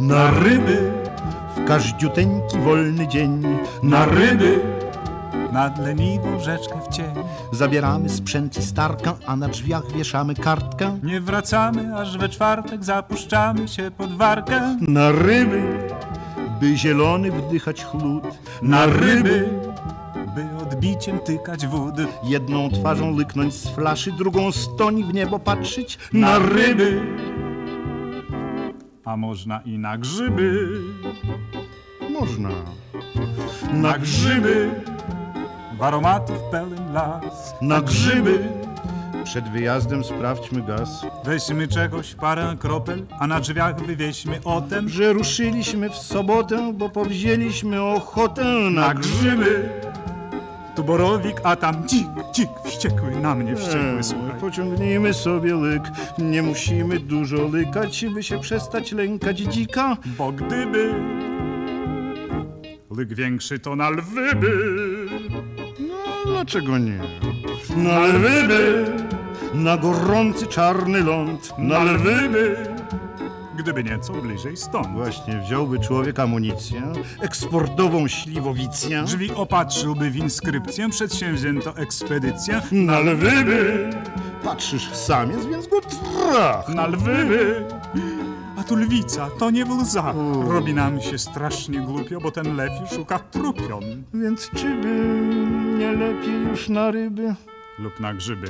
Na ryby w każdziuteńki wolny dzień Na ryby Nad leniwą rzeczkę w cień. Zabieramy sprzęt i starkę, a na drzwiach wieszamy kartkę Nie wracamy, aż we czwartek zapuszczamy się pod warkę. Na ryby, by zielony wdychać chłód Na ryby, by odbiciem tykać wód. Jedną twarzą lyknąć z flaszy, drugą stoni w niebo patrzeć Na ryby, A można i na grzyby. można Na grzyby, W aromatów pełen las. na grzyby Przed wyjazdem sprawdźmy gaz Weźmy czegoś parę kropel, a na drzwiach wywieźmy otem. Że ruszyliśmy w sobotę, bo powzięliśmy ochotę na grzyby Tu borowik, a tam dzik, dzik, wściekły na mnie, wściekły, Eee, słuchaj. Pociągnijmy sobie lyk, nie musimy dużo lykać, by się przestać lękać dzika. Bo gdyby lyk większy, to na lwy by. No, dlaczego nie? Na lwy by, na gorący czarny ląd, na lwy by. Gdyby nieco bliżej stąd. Właśnie, wziąłby człowiek amunicję, eksportową śliwowicję, Drzwi opatrzyłby w inskrypcję, przedsięwzięto ekspedycję. na lwy by. Patrzysz, samiec, więc go trach. Na lwy by. A tu lwica, to nie w łzach. Robi nam się strasznie głupio, bo ten lew już szuka trupion. Więc czy by nie lepiej już na ryby Lub na grzyby.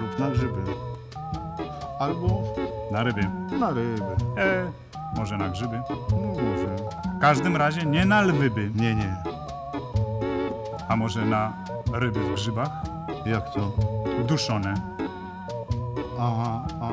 lub na grzyby? Albo Na ryby. na ryby. E, może na grzyby. No może. W każdym razie nie na lwy by, Nie, nie. a może na ryby w grzybach. Jak to? Duszone. Aha, a.